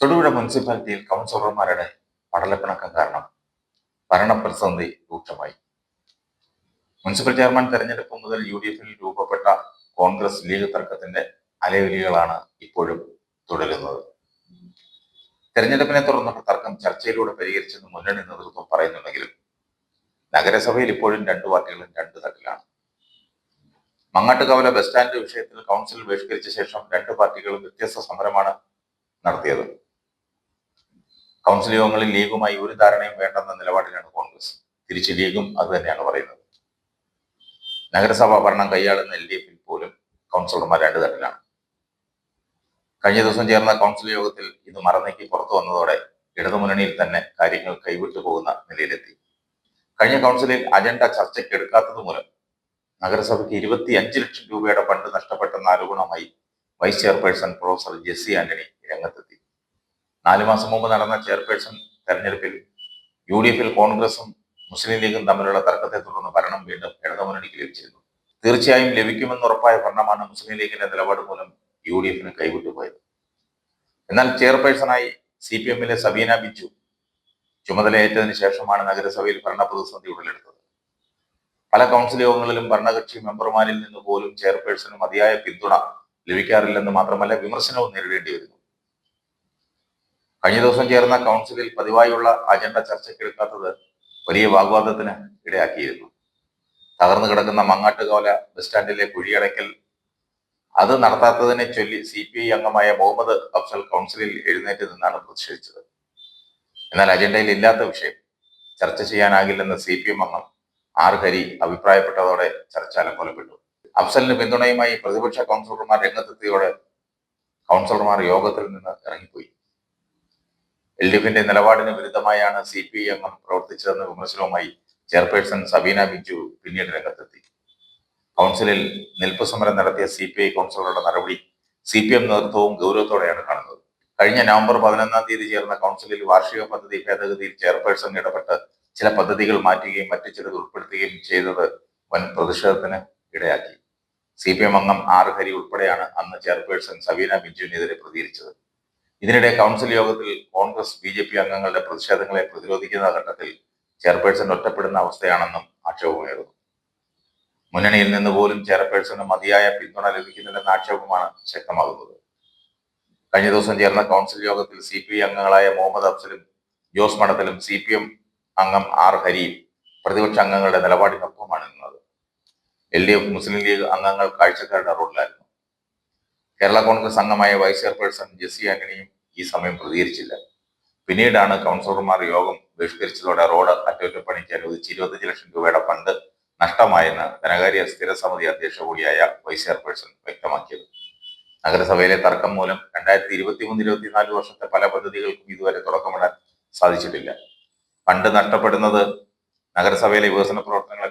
തൊടുപുഴ മുനിസിപ്പാലിറ്റിയിൽ കൗൺസിലർമാരുടെ പടലപ്പിണക്കം കാരണം ഭരണപ്രതിസന്ധി രൂക്ഷമായി. മുനിസിപ്പൽ ചെയർമാൻ തെരഞ്ഞെടുപ്പ് മുതൽ യു ഡി എഫിൽ രൂപപ്പെട്ട കോൺഗ്രസ് ലീഗ് തർക്കത്തിന്റെ അലയൊലികളാണ് ഇപ്പോഴും തുടരുന്നത്. തെരഞ്ഞെടുപ്പിനെ തുടർന്നുള്ള തർക്കം ചർച്ചയിലൂടെ പരിഹരിച്ചെന്ന് മുന്നണി നേതൃത്വം പറയുന്നുണ്ടെങ്കിലും നഗരസഭയിൽ ഇപ്പോഴും രണ്ടു പാർട്ടികളും രണ്ട് തട്ടിലാണ്. മങ്ങാട്ടുകവല ബസ് സ്റ്റാൻഡ് വിഷയത്തിൽ കൗൺസിൽ ബഹിഷ്കരിച്ച ശേഷം രണ്ട് പാർട്ടികളും വ്യത്യസ്ത സമരമാണ് നടത്തിയത്. കൗൺസിൽ യോഗങ്ങളിൽ ലീഗുമായി ഒരു ധാരണയും വേണ്ടെന്ന നിലപാടിലാണ് കോൺഗ്രസ്. തിരിച്ച് ലീഗും അത് തന്നെയാണ് പറയുന്നത്. നഗരസഭാ ഭരണം കൈയാളുന്ന എൽ ഡി എഫിൽ പോലും കൗൺസിലർമാർ രണ്ടു തട്ടിലാണ് കഴിഞ്ഞ ദിവസം ചേർന്ന കൗൺസിൽ യോഗത്തിൽ ഇത് മറന്നേക്ക് പുറത്തു വന്നതോടെ ഇടതുമുന്നണിയിൽ തന്നെ കാര്യങ്ങൾ കൈവിട്ടു പോകുന്ന നിലയിലെത്തി. കഴിഞ്ഞ കൗൺസിലിൽ അജണ്ട ചർച്ചയ്ക്ക് എടുക്കാത്തത് മൂലം നഗരസഭയ്ക്ക് ഇരുപത്തി അഞ്ച് ലക്ഷം രൂപയുടെ ഫണ്ട് നഷ്ടപ്പെട്ടെന്ന ആരോപണവുമായി vice chairperson professor Jessy Antony രംഗത്തെത്തി. നാലു മാസം മുമ്പ് നടന്ന ചെയർപേഴ്സൺ തെരഞ്ഞെടുപ്പിൽ യു ഡി എഫിൽ കോൺഗ്രസും മുസ്ലിം ലീഗും തമ്മിലുള്ള തർക്കത്തെ തുടർന്ന് ഭരണം വീണ്ടും ഇടതുമുന്നണിക്ക് ലഭിച്ചിരുന്നു. തീർച്ചയായും ലഭിക്കുമെന്ന് ഉറപ്പായ ഭരണമാണ് മുസ്ലിം ലീഗിന്റെ നിലപാട് മൂലം യു ഡി എഫിന് കൈവിട്ടുപോയത് എന്നാൽ ചെയർപേഴ്സണായി സി പി എമ്മിലെ സബീന ബിജു ചുമതലയേറ്റതിനു ശേഷമാണ് നഗരസഭയിൽ ഭരണ പ്രതിസന്ധി ഉടലെടുത്തത്. പല കൗൺസിൽ യോഗങ്ങളിലും ഭരണകക്ഷി മെമ്പർമാരിൽ നിന്ന് പോലും ചെയർപേഴ്സണും മതിയായ പിന്തുണ ലഭിക്കാറില്ലെന്ന് മാത്രമല്ല വിമർശനവും നേരിടേണ്ടി വരുന്നു. കഴിഞ്ഞ ദിവസം ചേർന്ന കൗൺസിലിൽ പതിവായുള്ള അജണ്ട ചർച്ചയ്ക്കെടുക്കാത്തത് വലിയ വാഗ്വാദത്തിന് ഇടയാക്കിയിരുന്നു. തകർന്നു കിടക്കുന്ന മങ്ങാട്ടുകോല ബസ് സ്റ്റാൻഡിലെ കുഴിയടയ്ക്കൽ അത് നടത്താത്തതിനെ ചൊല്ലി സി പി ഐ അംഗമായ മുഹമ്മദ് അഫ്സൽ കൗൺസിലിൽ എഴുന്നേറ്റ് നിന്നാണ് പ്രതിഷേധിച്ചത്. എന്നാൽ അജണ്ടയിൽ ഇല്ലാത്ത വിഷയം ചർച്ച ചെയ്യാനാകില്ലെന്ന് സി പി എം അംഗം ആർ ഹരി അഭിപ്രായപ്പെട്ടതോടെ ചർച്ച അലങ്കോലപ്പെട്ടു അഫ്സലിന് പിന്തുണയുമായി പ്രതിപക്ഷ കൗൺസിലർമാർ രംഗത്തെത്തിയോടെ കൗൺസിലർമാർ യോഗത്തിൽ നിന്ന് ഇറങ്ങിപ്പോയി. എൽ ഡി എഫിന്റെ നിലപാടിന് വിരുദ്ധമായാണ് സി പി അംഗം പ്രവർത്തിച്ചതെന്ന വിമർശനവുമായി ചെയർപേഴ്സൺ സബീന ബിജു പിന്നീട് രംഗത്തെത്തി. കൗൺസിലിൽ നിൽപ്പ് സമരം നടത്തിയ സി പി ഐ കൗൺസിലറുടെ നടപടി സി പി എം നേതൃത്വവും ഗൗരവത്തോടെയാണ് കാണുന്നത്. കഴിഞ്ഞ നവംബർ പതിനൊന്നാം തീയതി ചേർന്ന കൗൺസിലിൽ വാർഷിക പദ്ധതി ഭേദഗതിയിൽ ചെയർപേഴ്സൺ ഇടപെട്ട് ചില പദ്ധതികൾ മാറ്റുകയും മറ്റു ചിലത് ഉൾപ്പെടുത്തുകയും ചെയ്തത് വൻ പ്രതിഷേധത്തിന് ഇടയാക്കി. സി പി എം അംഗം ആർ ഹരി ഉൾപ്പെടെയാണ് അന്ന് ചെയർപേഴ്സൺ സബീന ബിജുവിനെതിരെ പ്രതികരിച്ചത്. ഇതിനിടെ കൗൺസിൽ യോഗത്തിൽ കോൺഗ്രസ് ബി ജെ പി അംഗങ്ങളുടെ പ്രതിഷേധങ്ങളെ പ്രതിരോധിക്കുന്ന ഘട്ടത്തിൽ ചെയർപേഴ്സൺ ഒറ്റപ്പെടുന്ന അവസ്ഥയാണെന്നും ആക്ഷേപമുയർന്നു മുന്നണിയിൽ നിന്ന് പോലും ചെയർപേഴ്സണ് മതിയായ പിന്തുണ ലഭിക്കുന്നില്ലെന്ന ആക്ഷേപമാണ് ശക്തമാകുന്നത്. കഴിഞ്ഞ ദിവസം ചേർന്ന കൗൺസിൽ യോഗത്തിൽ സി പി ഐ അംഗങ്ങളായ മുഹമ്മദ് അഫ്സലും ജോസ് മഠത്തിലും സി പി എം അംഗം ആർ ഹരിയും പ്രതിപക്ഷ അംഗങ്ങളുടെ നിലപാടിനൊപ്പമാണ് നിന്നത് L D F Muslim League അംഗങ്ങൾ കാഴ്ചക്കാരുടെ റോഡിലായിരുന്നു കേരള കോൺഗ്രസ് അംഗമായ വൈസ് ചെയർപേഴ്സൺ ജെസ്സി ആന്റണിയും ഈ സമയം പ്രതികരിച്ചില്ല. പിന്നീടാണ് കൗൺസിലർമാർ യോഗം ബഹിഷ്കരിച്ചതോടെ റോഡ് അറ്റകുറ്റപ്പണിക്ക് അനുവദിച്ച് ഇരുപത്തഞ്ച് ലക്ഷം രൂപയുടെ ഫണ്ട് നഷ്ടമായെന്ന് ധനകാര്യ സ്ഥിര സമിതി അധ്യക്ഷ കൂടിയായ വൈസ് ചെയർപേഴ്സൺ വ്യക്തമാക്കിയത്. നഗരസഭയിലെ തർക്കം മൂലം രണ്ടായിരത്തി ഇരുപത്തി മൂന്ന് ഇരുപത്തിനാല് വർഷത്തെ പല പദ്ധതികൾക്കും ഇതുവരെ തുടക്കമിടാൻ സാധിച്ചിട്ടില്ല. ഫണ്ട് നഷ്ടപ്പെടുന്നത് നഗരസഭയിലെ വികസന പ്രവർത്തനം